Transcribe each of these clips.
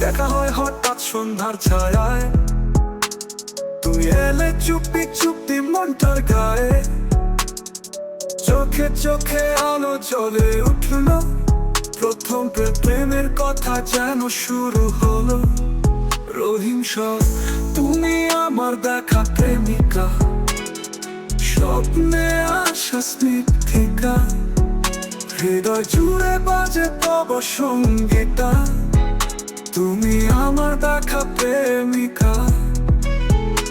দেখা হয় হঠাৎ সন্ধ্যার ছায়ায়। তুই এলে চুপি চুপি মনটার গায়ে। চোখে চোখে আলো জ্বলে উঠল। প্রথম প্রে- প্রেমের কথা যেন শুরু হলো। রহিম তুমি আমার দেখা প্রেমিকা। স্বপ্নে আসা স্মৃতিকা হৃদয় জুড়ে বাজে তব সঙ্গীতা। তুমি আমার দেখা প্রেমিকা।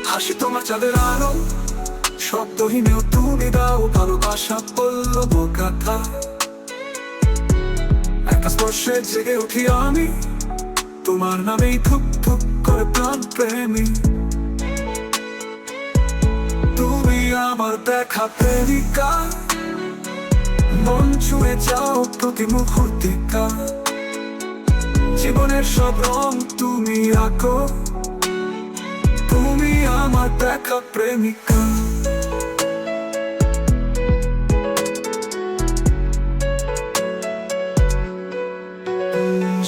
হাসি তোমার চাঁদের আলো, শব্দহীনেও তুমি দাও ভালোবাসা পল্লব গাথা একটা স্পর্শে জেগে উঠি আমি, তোমার নামেই থুক থুক করে প্রাণ প্রেমী। তুমি আমার দেখা প্রেমিকা, মন ছুঁয়ে যাও প্রতি মুহূর্তিকা জীবনের সব রং তুমি আঁকো তুমি আমার দেখা প্রেমিকা।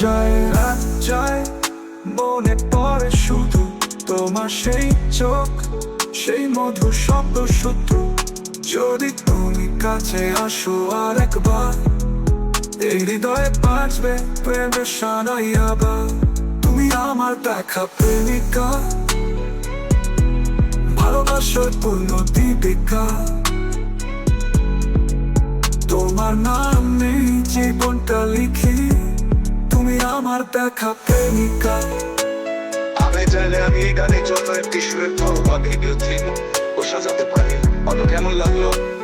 জয় রাত মনে পড়ে শুধু তোমার সেই চোখ, সেই মধুর শব্দ শত্রু। যদি তুমি কাছে আসো আর একবার এই হৃদয়ে বাঁচবে প্রেমের সানাই তুমি আমার দেখা প্রেমিকা। ভালোবাসার পূর্ণ দীপিকা। তোমার নাম নেই, জীবনটা লিখি। তুমি আমার দেখা প্রেমিকা। আমি চাইলে আমি এই গানে যত একটি সুরের ভালো বাকি বিরুদ্ধে ও সাজাতে পারি। অত কেমন লাগল?